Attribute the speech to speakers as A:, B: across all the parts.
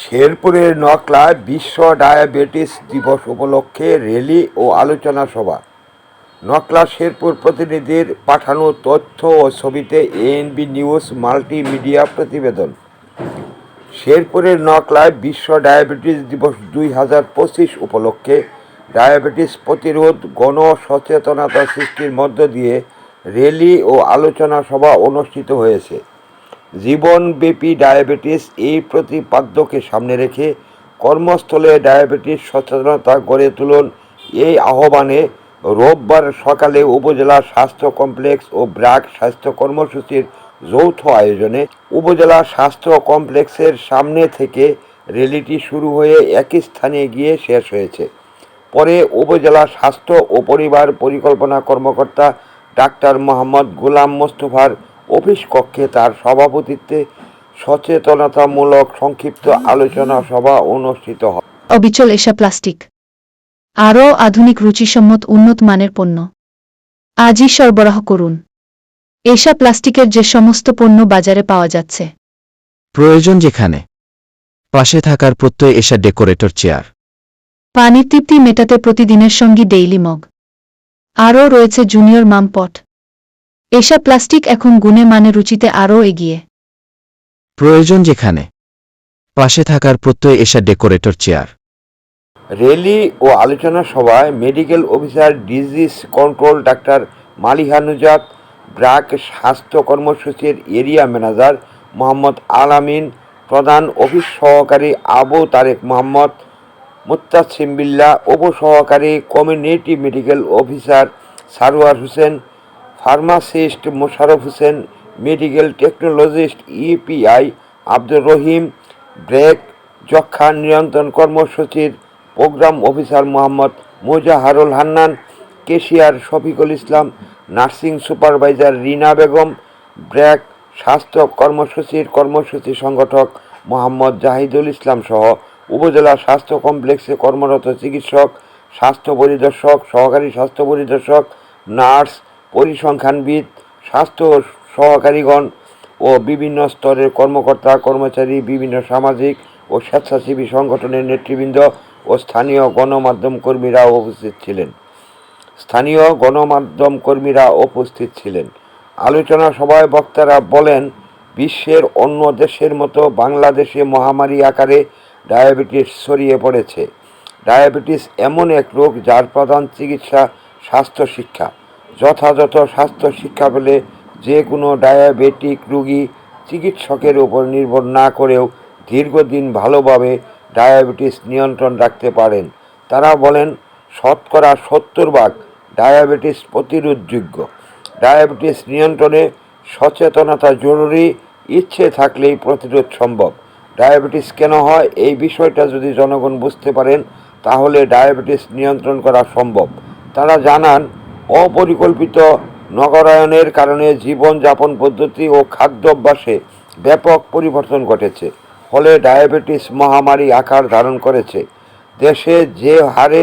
A: শেরপুরের নকলায় বিশ্ব ডায়াবেটিস দিবস উপলক্ষে র্যালি ও আলোচনা সভা। নকলা শেরপুর প্রতিনিধির পাঠানো তথ্য ও ছবিতে এএনবি নিউজ মাল্টিমিডিয়া প্রতিবেদন। শেরপুরের নকলায় বিশ্ব ডায়াবেটিস দিবস দুই হাজার পঁচিশ উপলক্ষে ডায়াবেটিস প্রতিরোধ গণ সচেতনতা সৃষ্টির মধ্য দিয়ে র্যালি ও আলোচনা সভা অনুষ্ঠিত হয়েছে। জীবনব্যাপী ডায়াবেটিস এই প্রতিপাদ্যকে সামনে রেখে কর্মস্থলে ডায়াবেটিস সচেতনতা গড়ে তুলুন। এই আহ্বানে রোববার সকালে উপজেলা স্বাস্থ্য কমপ্লেক্স ও ব্র্যাক স্বাস্থ্য কর্মসূচির যৌথ আয়োজনে উপজেলা স্বাস্থ্য কমপ্লেক্সের সামনে থেকে র্যালিটি শুরু হয়ে একই স্থানে গিয়ে শেষ হয়েছে। পরে উপজেলা স্বাস্থ্য ও পরিবার পরিকল্পনা কর্মকর্তা ডাক্তার মোহাম্মদ গোলাম মোস্তফার অফিস কক্ষে তার সভাপতিত্বে সচেতনতামূলক সংক্ষিপ্ত আলোচনা সভা অনুষ্ঠিত হয়।
B: অবিচল এশা প্লাস্টিক। আরও আধুনিক রুচিসম্মত উন্নত মানের পণ্য। আজই সরবরাহ করুন। এশা প্লাস্টিকের যে সমস্ত পণ্য বাজারে পাওয়া যাচ্ছে।
C: প্রয়োজন যেখানে। পাশে থাকার প্রত্যয় এসা ডেকোরেটর চেয়ার।
B: পানির তৃপ্তি মেটাতে প্রতিদিনের সঙ্গী ডেইলি মগ। আরও রয়েছে জুনিয়র মাম পট এশা প্লাস্টিক এখন গুণে মানে রুচিতে আরও এগিয়ে।
C: প্রয়োজন যেখানে পাশে থাকার প্রত্যয় এসা ডেকোরেটর চেয়ার।
A: র্যালি ও আলোচনা সভায় medical officer disease control doctor Malihanuzat BRAC স্বাস্থ্য কর্মসূচির এরিয়া ম্যানেজার মোহাম্মদ আলামিন প্রধান অফিস সহকারী আবু তারেক মোহাম্মদ মুত্তাসিম বিল্লা উপসহকারী community medical officer Sarwar Hossain pharmacist Mosharraf Hossain, medical technologist EPI Abdur Rahim, BRAC যক্ষা নিয়ন্ত্রণ কর্মসূচির program officer Mohammad Mozaharul Hannan, cashier Shafiqul Islam, nursing supervisor Rina Begum BRAC স্বাস্থ্য কর্মসূচির কর্মসূচি সংগঠক মোহাম্মদ জাহিদুল ইসলাম সহ উপজেলা স্বাস্থ্য কমপ্লেক্সে কর্মরত চিকিৎসক, স্বাস্থ্য পরিদর্শক, সহকারী স্বাস্থ্য পরিদর্শক, নার্স পরিসংখ্যানবিদ, স্বাস্থ্য সহকারীগণ ও বিভিন্ন স্তরের কর্মকর্তা, কর্মচারী, বিভিন্ন সামাজিক ও স্বেচ্ছাসেবী সংগঠনের নেতৃবৃন্দ ও স্থানীয় গণমাধ্যম কর্মীরা উপস্থিত ছিলেন। স্থানীয় গণমাধ্যম কর্মীরা উপস্থিত ছিলেন। আলোচনা সভায় বক্তারা বলেন, বিশ্বের অন্য দেশের মতো বাংলাদেশে মহামারী আকারে ডায়াবেটিস ছড়িয়ে পড়েছে। ডায়াবেটিস এমন এক রোগ যার প্রধান চিকিৎসা স্বাস্থ্য শিক্ষা। যথাযথ স্বাস্থ্য শিক্ষা পেলে যে কোনো ডায়াবেটিক রোগী চিকিৎসকের উপর নির্ভর না করেও দীর্ঘদিন ভালোভাবে ডায়াবেটিস নিয়ন্ত্রণ রাখতে পারেন। তারা বলেন, শতকরা সত্তর ভাগ ডায়াবেটিস প্রতিরোধযোগ্য। ডায়াবেটিস নিয়ন্ত্রণে সচেতনতা জরুরি, ইচ্ছে থাকলেই প্রতিরোধ সম্ভব। ডায়াবেটিস কেন হয়? এই বিষয়টা যদি জনগণ বুঝতে পারেন, তাহলে ডায়াবেটিস নিয়ন্ত্রণ করা সম্ভব। তারা জানান অপরিকল্পিত নগরায়নের কারণে জীবনযাপন পদ্ধতি ও খাদ্যাভ্যাসে ব্যাপক পরিবর্তন ঘটেছে, ফলে ডায়াবেটিস মহামারী আকার ধারণ করেছে। দেশে যে হারে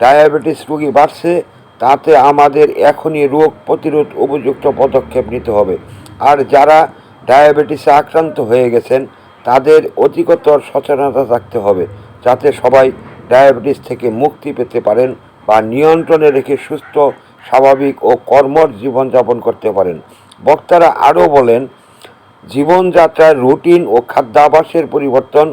A: ডায়াবেটিস রোগী বাড়ছে, তাতে আমাদের এখনই রোগ প্রতিরোধ উপযুক্ত পদক্ষেপ নিতে হবে। আর যারা ডায়াবেটিসে আক্রান্ত হয়ে গেছেন, তাদের অধিকতর সচেতনতা থাকতে হবে, যাতে সবাই ডায়াবেটিস থেকে মুক্তি পেতে পারেন বা নিয়ন্ত্রণে রেখে সুস্থ স্বাভাবিক ও কর্মর জীবনযাপন করতে পারেন। বক্তারা আরও বলেন, জীবনযাত্রার রুটিন ও খাদ্যাভ্যাসের পরিবর্তন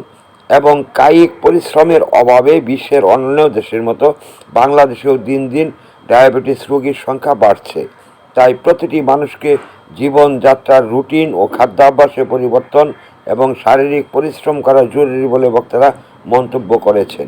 A: এবং কায়িক পরিশ্রমের অভাবে বিশ্বের অন্যান্য দেশের মতো বাংলাদেশেও দিন দিন ডায়াবেটিস রোগীর সংখ্যা বাড়ছে। তাই প্রতিটি মানুষকে জীবনযাত্রার রুটিন ও খাদ্যাভ্যাসে পরিবর্তন এবং শারীরিক পরিশ্রম করা জরুরি বলে বক্তারা মন্তব্য করেছেন।